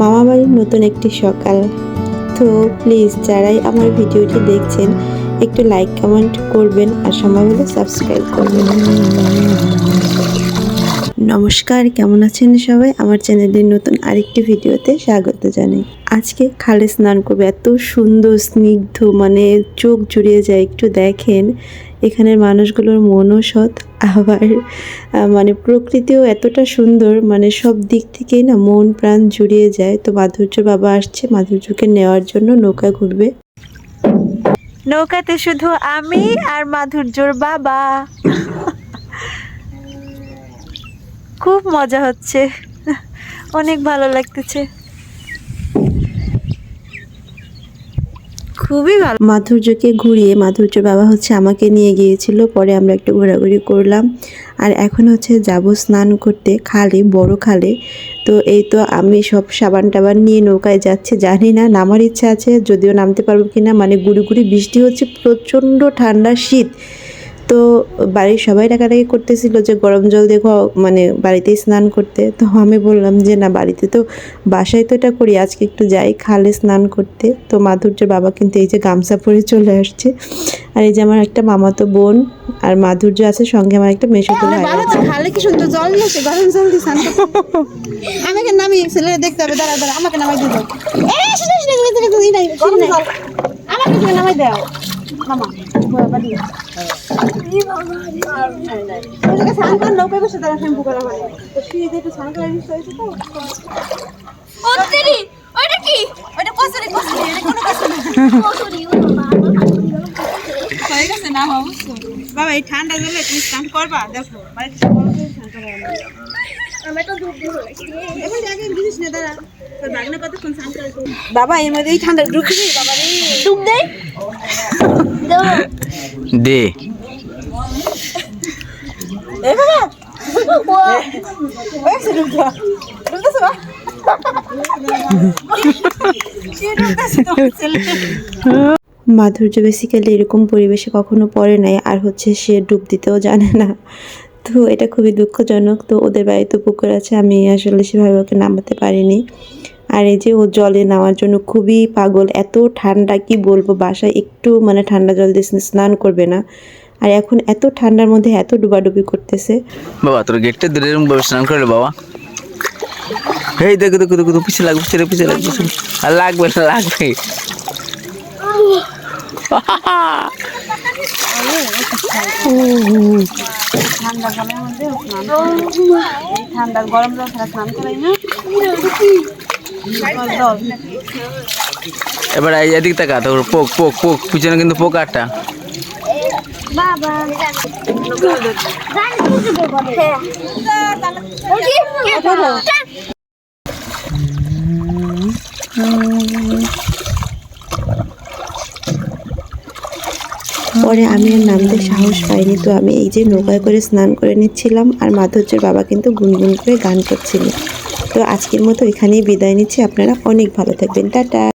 মামা বাড়ির নতুন একটি সকাল। তো প্লিজ যারাই আমার ভিডিওটি দেখছেন, একটু লাইক কমেন্ট করবেন আর সময় হলে সাবস্ক্রাইব করবেন। নমস্কার, কেমন আছেন সবাই? আমার চ্যানেলের নতুন আরেকটি ভিডিওতে স্বাগত জানাই। আজকে খালে স্নান করবে, এত সুন্দর, স্নিগ্ধ মানে চোখ জুড়িয়ে যায় একটু দেখেন, এখানের মানুষগুলোর মনও সৎ আবার মানে প্রকৃতিও এতটা সুন্দর মানে সব দিক থেকেই না মন প্রাণ জুড়িয়ে যায়। তো মাধুর্য বাবা আসছে, মাধুর্যকে নেওয়ার জন্য নৌকা ঘুরবে। নৌকাতে শুধু আমি আর মাধুর্যর বাবা। খুব মজা হচ্ছে। অনেক ভালো লাগতেছে। খুবই ভালো। মাধুর্যকে ঘুরিয়ে মাধুর্য বাবা হচ্ছে আমাকে নিয়ে গিয়েছিল, পরে আমরা একটু ঘোরাঘুরি করলাম। আর এখন হচ্ছে যাব স্নান করতে, খালে, বড় খালে। তো এই তো আমি সব সাবান টাবান নিয়ে নৌকায় যাচ্ছি। জানি না, নামার ইচ্ছা আছে, যদিও নামতে পারব কিনা। মানে গুড়ি গুড়ি বৃষ্টি হচ্ছে, প্রচণ্ড ঠান্ডা শীত। তো বাড়ির সবাই ডাকাডাকি করতেছিল যে গরম জল দেখো মানে বাড়িতেই স্নান করতে তো আমি বললাম যে না বাড়িতে তো বাসায় তো এটা করি আজকে একটু যাই খালে স্নান করতে তো মাধুর্যের বাবা কিন্তু এই যে গামছা পরে চলে আসছে আর এই যে আমার একটা মামাতো বোন আর মাধুর্য আছে সঙ্গে আমার একটা মেশো তো খালে কি সুন্দর জল নিয়েছে গরম জল দিয়ে স্নান। আমাকে নামিয়ে ছেলে দেখতে হবে দাঁড়া দাঁড়া আমাকে নামাই আমাকে নামাই দাও মামা বাবা দিও ওদিকে স্নান করে নৌকায় বসে তারা শ্যাম্পু করা হয় তো সিঁড়িতে একটু স্নান করার ইচ্ছা হয়েছে তো অত্তেরি ওইটা কি? ওইটা কসরি কসরি এটা কোনো কসরি কসরি গেছে না অবশ্য বাবা এই ঠান্ডা জলে তুমি স্নান করবা? দেখো বাড়িতে স্নান করা বাবা এর মধ্যে ঠান্ডা ঢুকছি। বাবা রে ডুব দাও মাধুর্য বেসিক্যালি এরকম পরিবেশে কখনো পড়ে নাই, আর হচ্ছে সে ডুব দিতেও জানে না। তো এটা খুবই দুঃখজনক। তো ওদের বাড়িতে পুকুর আছে, আমি আসলে সেভাবে ওকে নামাতে পারিনি। আর এই যে ও জলে নামার জন্য খুবই পাগল এত ঠান্ডা কি বলব? বাসায় একটু মানে ঠান্ডা জল দিয়ে স্নান করবে না। আর এখন এত ঠান্ডার মধ্যে এত ডুবাডুবি করতেছে। বাবা তোর গেটটা ধরে এরকম ভাবে স্নান করলে বাবা। এই দেখো দেখো দেখো দেখো, পিছিয়ে লাগবে পিছিয়ে পিছিয়ে লাগবে আর লাগবে না লাগবে। ঠান্ডা মধ্যে এই ঠান্ডা গরম জল ছাড়া স্নান করাই না। এবার এদিক টাকা তোর পোক পোক পোক। পিছনে কিন্তু পোক কে পরে আমি আর নামতে সাহস পাইনি, তো আমি এই যে নৌকায় করে স্নান করে নিচ্ছিলাম, আর মাধুর্যের বাবা কিন্তু গুনগুন করে গান করছিল। তো আজকের মতো এখানেই বিদায় নিচ্ছি। আপনারা অনেক ভালো থাকবেন। টাটা।